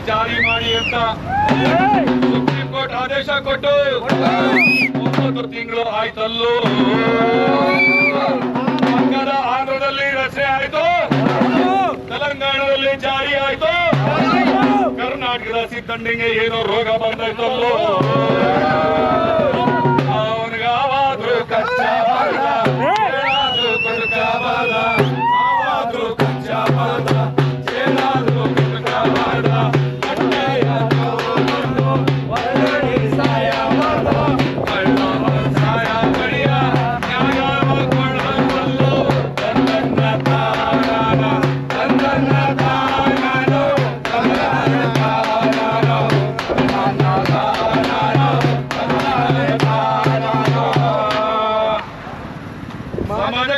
ಜಾರಿ ಮಾಡಿ ಅಂತ ಸುಪ್ರೀಂ ಕೋರ್ಟ್ ಆದೇಶ ಕೊಟ್ಟು ಒಂಬತ್ತು ತಿಂಗಳು ಆಯ್ತಲ್ಲೋ? ಪಕ್ಕದ ಆಂಧ್ರದಲ್ಲಿ ರಸ್ತೆ ಆಯ್ತು. ತೆಲಂಗಾಣದಲ್ಲಿ ಜಾರಿ ಆಯ್ತು. ಕರ್ನಾಟಕದ ಸಿದ್ದಂಡಿಗೆ ಏನೋ ರೋಗ ಬಂದಾಯ್ತಲ್ಲೋ? ಅವನಿಗಾವಾದ್ರೂ ಕಚ್ಚಾ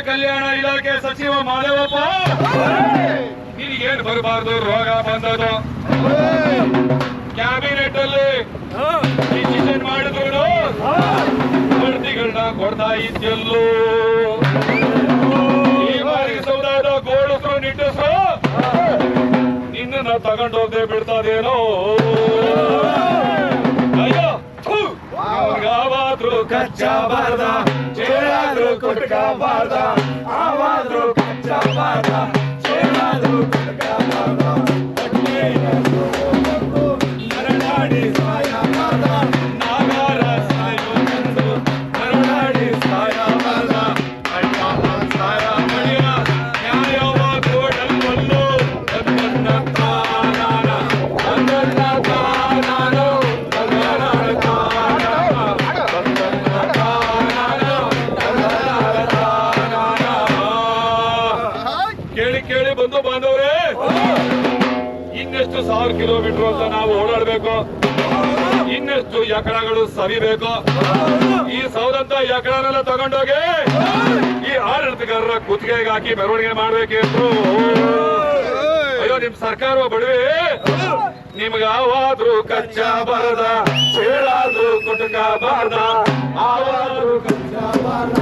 ಕಲ್ಯಾಣ ಇಲಾಖೆ ಸಚಿವ ಮಾಧವಪ್ಪ ನಿನಗೇನು ಬರಬಾರ್ದು, ರೋಗ ಬಂದದು ಕ್ಯಾಬಿನೆಟ್ ಅಲ್ಲಿ ಡಿಸಿಷನ್ ಮಾಡಿದ್ರು ಬಡ್ತಿಗಳನ್ನ ಕೊಡ್ತಾ ಇದ್ಯಲ್ಲೋ. ಈ ಬಾರಿ ಸೌದಾದ ಗೋಳಸರು ನಿಟ್ಟಿಸ್ರು ನಿನ್ನ ತಗೊಂಡು ಹೋಗದೆ ಬಿಡ್ತದೇನೋ ಕಚ್ಚಾ ಬಾರ್ದ ಚೇಳಾದ್ರೂ ಕುಟ್ಕ ಬಾರ್ದ ಆವಾದ್ರೂ ಕಚ್ಚಾ ಬಾರ್ದ ಇನ್ನೆಷ್ಟು ಸಾವಿರ ಕಿಲೋಮೀಟರ್ ಅಂತ ನಾವು ಓಡಾಡ್ಬೇಕು. ಇನ್ನೆಷ್ಟು ಎಕರಗಳು ಸವಿಬೇಕು. ಈ ಸೌದಂತ ಎಕರನೆಲ್ಲ ತಗೊಂಡೋಗಿ ಈ ಆಡಳಿತಗಾರರ ಕುತ್ತಿಗೆಗೆ ಹಾಕಿ ಮೆರವಣಿಗೆ ಮಾಡ್ಬೇಕಿತ್ತು ಅಯ್ಯೋ, ನಿಮ್ ಸರ್ಕಾರ ಬಡವಿ ನಿಮ್ಗೆ ಆವಾದ್ರೂ ಕಚ್ಚ ಬಾರದ ಕೇಳಾದ್ರೂ ಕುಟುಕ ಬಾರದ, ಆವಾದ್ರೂ ಕಚ್ಚ ಬಾರ್ದ.